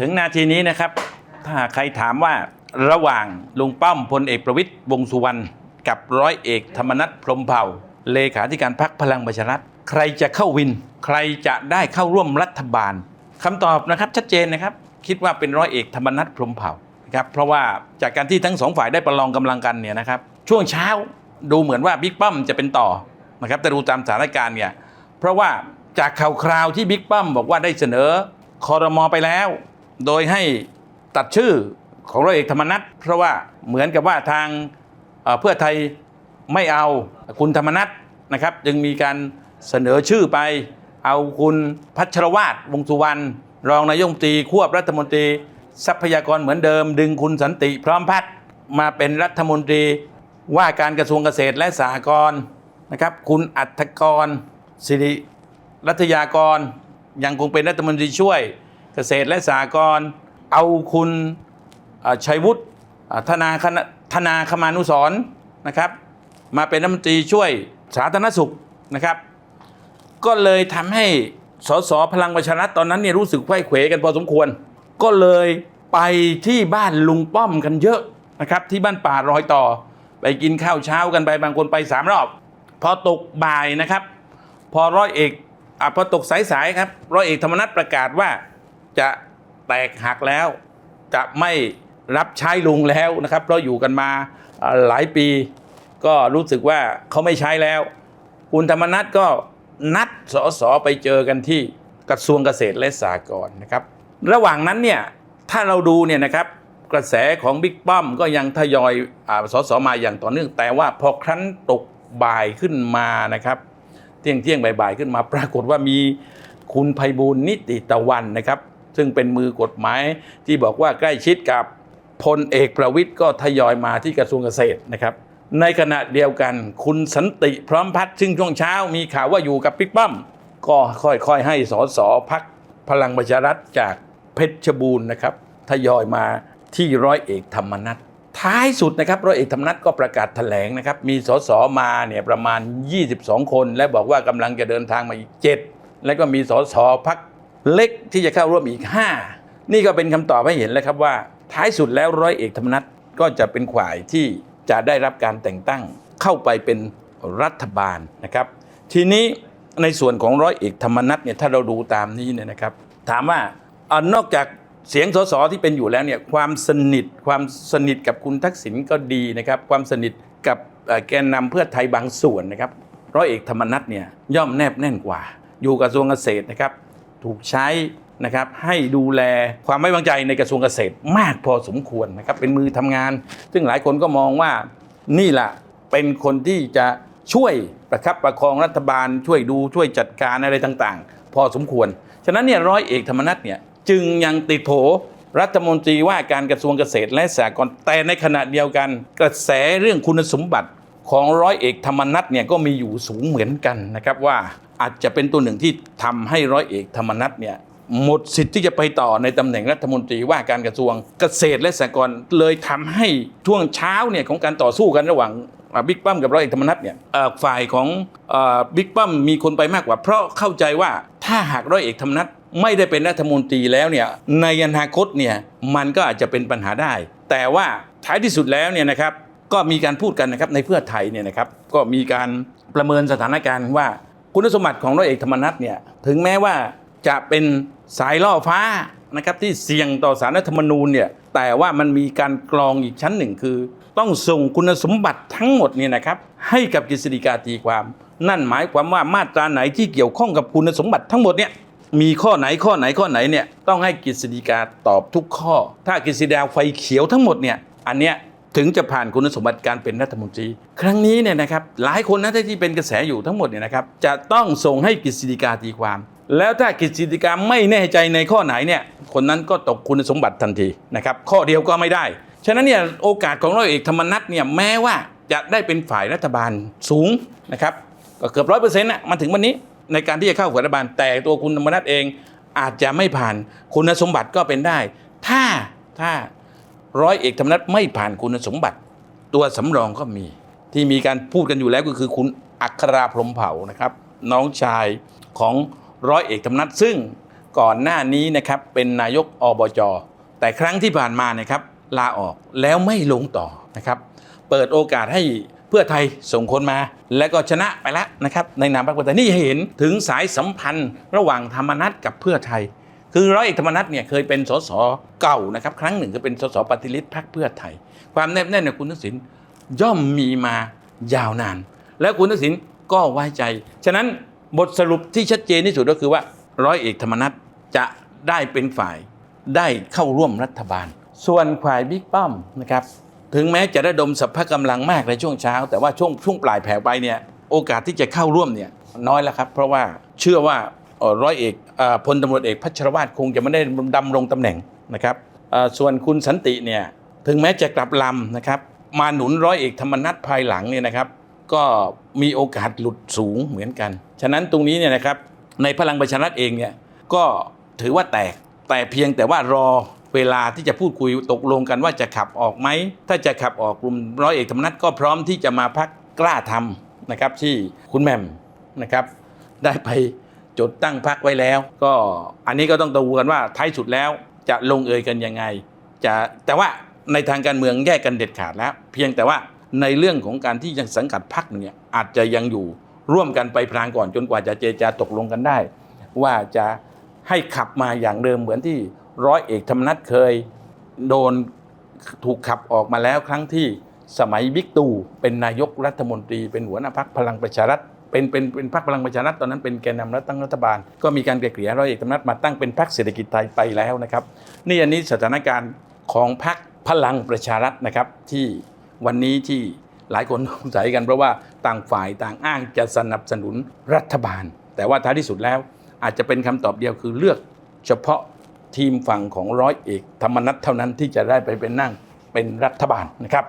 ถึงนาทีนี้นะครับ ถ้าใครถามว่าระหว่างลุงป้อมพลเอกประวิตยวงสุวรรณกับร้อยเอกธรรมนัฐพรมเผ่า เลขาธิการพักพลังประชารัฐใครจะเข้าวิน ใครจะได้เข้าร่วมรัฐบาลคำตอบนะครับชัดเจนนะครับ คิดว่าเป็นร้อยเอกธรรมนัฐพรมเผ่านะครับเพราะว่าจากการที่ทั้งสองฝ่ายได้ประลองกำลังกันเนี่ยนะครับช่วงเช้าดูเหมือนว่าบิ๊กป้อมจะเป็นต่อนะครับแต่ดูตามสถานการณ์เนี่ยเพราะว่าจากข่าวคราวที่บิ๊กป้อมบอกว่าได้เสนอคอรมอไปแล้ว โดยให้ตัดชื่อของร้อยเอกธรรมนัฐเพราะว่าเหมือนกับว่าทางเพื่อไทยไม่เอาคุณธรรมนัฐนะครับ จึงมีการเสนอชื่อไปเอาคุณพัชรวาทวงสุวรรณรองนายกตรีควบรัฐมนตรี ทรัพยากรเหมือนเดิม ดึงคุณสันติพร้อมพัฒน์มาเป็นรัฐมนตรีว่าการกระทรวงเกษตรและสหกรณ์นะครับ คุณอัฐกรสิริรัฐยากรยังคงเป็นรัฐมนตรีช่วย เกษตรและสหกรณ์เอาคุณก่อชัยวุฒิธนาธนาคมานุสร์นะครับ มาเป็นรัฐมนตรีช่วยสาธารณสุขนะครับ ก็เลยทำให้สสพลังประชารัฐตอนนั้นเนี่ยรู้สึกไข้เขวกันพอสมควร ก็เลยไปที่บ้านลุงป้อมกันเยอะนะครับ ที่บ้านป่ารอยต่อ ไปกินข้าวเช้ากันไปบางคนไปสามรอบ พอตกบ่ายนะครับ พอร้อยเอกอพอตกสายๆครับร้อยเอกธรรมนัฐประกาศว่า จะแตกหักแล้ว จะไม่รับใช้ลุงแล้วนะครับ เพราะอยู่กันมาหลายปี ก็รู้สึกว่าเขาไม่ใช้แล้ว คุณธรรมนัฐก็นัดสสไปเจอกันที่กระทรวงเกษตรและสหกรณ์นะครับ ระหว่างนั้นเนี่ยถ้าเราดูเนี่ยนะครับกระแสของบิ๊กป้อมก็ยังทยอยอสสมาอย่างต่อเนื่องแต่ว่าพอครั้นตกบ่ายขึ้นมานะครับเที่ยงเที่ยงบ่ายๆขึ้นมา ปรากฏว่ามีคุณไพบูลนิติตะวันนะครับ ซึ่งเป็นมือกฎหมายที่บอกว่าใกล้ชิดกับพลเอกประวิทย์ก็ทยอยมาที่กระทรวงเกษตรนะครับ ในขณะเดียวกันคุณสันติพร้อมพัฒน์ซึ่งช่วงเช้ามีข่าวว่าอยู่กับปิ๊กป้อม ก็ค่อยๆ ให้สสพักพลังประชารัฐจากเพชรบูรณ์นะครับทยอยมาที่ร้อยเอกธรรมนัฐท้ายสุดนะครับร้อยเอกธรรมนัฐก็ประกาศแถลงนะครับ มีสสมาเนี่ยประมาณ 22 คน และบอกว่ากำลังจะเดินทางมาอีก 7 แล้วก็มีสสพัก เล็กที่จะเข้าร่วมอีก 5 นี่ก็เป็นคำตอบให้เห็นแล้วครับว่า ท้ายสุดแล้วร้อยเอกธรรมนัฐก็จะเป็นฝ่ายที่จะได้รับการแต่งตั้งเข้าไปเป็นรัฐบาลนะครับ ทีนี้ในส่วนของร้อยเอกธรรมนัฐเนี่ยถ้าเราดูตามนี้เนี่ยนะครับ ถามว่าเอนอกจากเสียงสสที่เป็นอยู่แล้วเนี่ยความสนิทความสนิทกับคุณทักษิณก็ดีนะครับ ความสนิทกับแกนนำเพื่อไทยบางส่วนนะครับร้อยเอกธรรมนัฐเนี่ยย่อมแนบแน่นกว่า อยู่กระทรวงเกษตรนะครับ ถูกใช้นะครับให้ดูแลความไม่วางใจในกระทรวงเกษตรมากพอสมควรนะครับเป็นมือทำงาน ซึ่งหลายคนก็มองว่านี่แหละเป็นคนที่จะช่วยประคับประคองรัฐบาล ช่วยดูช่วยจัดการอะไรต่างๆ พอสมควร ฉะนั้นเนี่ยร้อยเอกธรรมนัฐเนี่ยจึงยังติดโผรัฐมนตรีว่าการกระทรวงเกษตรและสหกรณ์แต่ในขณะเดียวกัน กระแสเรื่องคุณสมบัติ ของร้อยเอกธรรมนัฐเนี่ยก็มีอยู่สูงเหมือนกันนะครับว่าอาจจะเป็นตัวหนึ่งที่ทำให้ร้อยเอกธรรมนัฐเนี่ยหมดสิทธิ์ที่จะไปต่อในตำแหน่งรัฐมนตรีว่าการกระทรวงเกษตรและสหกรณ์เลยทำให้ช่วงเช้าเนี่ยของการต่อสู้กันระหว่างบิ๊กป้อมกับร้อยเอกธรรมนัฐเนี่ยฝ่ายของอบิ๊กป้อมมีคนไปมากกว่า เพราะเข้าใจว่าถ้าหากร้อยเอกธรรมนัฐไม่ได้เป็นรัฐมนตรีแล้วเนี่ยในอนาคตเนี่ยมันก็อาจจะเป็นปัญหาได้ แต่ว่าท้ายที่สุดแล้วเนี่ยนะครับ ก็มีการพูดกันนะครับในเพื่อไทยเนี่ยนะครับก็มีการประเมินสถานการณ์ว่าคุณสมบัติของร้อยเอกธรรมนัฐเนี่ยถึงแม้ว่าจะเป็นสายล่อฟ้านะครับที่เสี่ยงต่อสารรัฐธรรมนูญเนี่ยแต่ว่ามันมีการกรองอีกชั้นหนึ่งคือ ต้องส่งคุณสมบัติทั้งหมดเนี่ยนะครับให้กับกฤษฎีกาตีความ นั่นหมายความว่ามาตราไหนที่เกี่ยวข้องกับคุณสมบัติทั้งหมดเนี่ยมีข้อไหนข้อไหนข้อไหนเนี่ยต้องให้กฤษฎีกาตอบทุกข้อ ถ้ากฤษฎีกาไฟเขียวทั้งหมดเนี่ยอันเนี้ย ถึงจะผ่านคุณสมบัติการเป็นรัฐมนตรี ครั้งนี้เนี่ยนะครับหลายคนนะที่เป็นกระแสอยู่ทั้งหมดเนี่ยนะครับจะต้องส่งให้กฤษฎีกาตีความ แล้วถ้ากฤษฎีกาไม่แน่ใจในข้อไหนเนี่ยคนนั้นก็ตกคุณสมบัติทันทีนะครับข้อเดียวก็ไม่ได้ ฉะนั้นเนี่ยโอกาสของร้อยเอกธรรมนัฐเนี่ยแม้ว่าจะได้เป็นฝ่ายรัฐบาลสูงนะครับก็เกือบร้อยเปอร์เซ็นต์ะมาถึงวันนี้ในการที่จะเข้าฝ่ายรัฐบาลแต่ตัวคุณธรรมนัฐเองอาจจะไม่ผ่านคุณสมบัติก็เป็นได้ ถ้าถ้า ร้อยเอกธรรมนัฐไม่ผ่านคุณสมบัติ ตัวสำรองก็มี ที่มีการพูดกันอยู่แล้วก็คือคุณอัคราพรมเผ่านะครับ น้องชายของร้อยเอกธรรมนัฐซึ่งก่อนหน้านี้นะครับเป็นนายกอบจแต่ครั้งที่ผ่านมานะครับลาออกแล้วไม่ลงต่อนะครับเปิดโอกาสให้เพื่อไทยส่งคนมา แล้วก็ชนะไปแล้วนะครับในนามพรรคเพื่อไทยนี่เห็นถึงสายสัมพันธ์ระหว่างธรรมนัตกับเพื่อไทย คือร้อยเอกธรรมนัฐเนี่ยเคยเป็นสสเก่านะครับ ครั้งหนึ่งก็เป็นสสปฏิริษีพรรคเพื่อไทย ความแนบแน่นของคุณทักษิณย่อมมีมายาวนาน แล้วคุณทักษิณก็ไว้ใจ ฉะนั้นบทสรุปที่ชัดเจนที่สุดก็คือว่าร้อยเอกธรรมนัฐจะได้เป็นฝ่ายได้เข้าร่วมรัฐบาล ส่วนฝ่ายบิ๊กป้อมนะครับถึงแม้จะระดมสัพพะกำลังมากในช่วงเช้า แต่ว่าช่วงช่วงปลายแผ่ไปเนี่ยโอกาสที่จะเข้าร่วมเนี่ยน้อยแล้วครับ เพราะว่าเชื่อว่า ร้อยเอกอพลตำรวจเอกพัชรวาทคงจะไม่ได้ดำรงตำแหน่งนะครับส่วนคุณสันติเนี่ยถึงแม้จะกลับลำนะครับมาหนุนร้อยเอกธรรมนัฐภายหลังเนี่ยนะครับก็มีโอกาสหลุดสูงเหมือนกัน ฉะนั้นตรงนี้เนี่ยนะครับในพลังประชารัฐเองเนี่ยก็ถือว่าแตกแต่เพียงแต่ว่ารอเวลาที่จะพูดคุยตกลงกันว่าจะขับออกไหม ถ้าจะขับออกกลุ่มร้อยเอกธรรมนัฐก็พร้อมที่จะมาพักกล้าทำนะครับที่คุณแม่มนะครับได้ไป จดตั้งพักไว้แล้ว ก็อันนี้ก็ต้องดูกันว่าท้ายสุดแล้วจะลงเอยกันยังไง จะแต่ว่าในทางการเมืองแยกกันเด็ดขาดแล้ว เพียงแต่ว่าในเรื่องของการที่ยังสังกัดพรรคเนี่ยอาจจะยังอยู่ร่วมกันไปพลางก่อนจนกว่าจะเจรจาตกลงกันได้ ว่าจะให้ขับมาอย่างเดิมเหมือนที่ร้อยเอกธรรมนัฐเคยโดนถูกขับออกมาแล้วครั้งที่สมัยบิ๊กตู่เป็นนายกรัฐมนตรีเป็นหัวหน้าพักพลังประชารัฐ เป็นเป็นเป็นพรรคพลังประชารัฐตอนนั้นเป็นแกนนำรัฐตั้งรัฐบาล ก็มีการเกลี่ยร้อยเอกธรรมนัฐมาตั้งเป็นพรรคเศรษฐกิจไทยไปแล้วนะครับ นี่อันนี้สถานการณ์ของพรรคพลังประชารัฐนะครับ ที่วันนี้ที่หลายคนสงสัยกันเพราะว่าต่างฝ่ายต่างอ้างจะสนับสนุนรัฐบาล แต่ว่าท้ายที่สุดแล้ว อาจจะเป็นคำตอบเดียวคือเลือกเฉพาะทีมฝั่งของร้อยเอกธรรมนัฐเท่านั้นที่จะได้ไปเป็นนั่งเป็นรัฐบาลนะครับ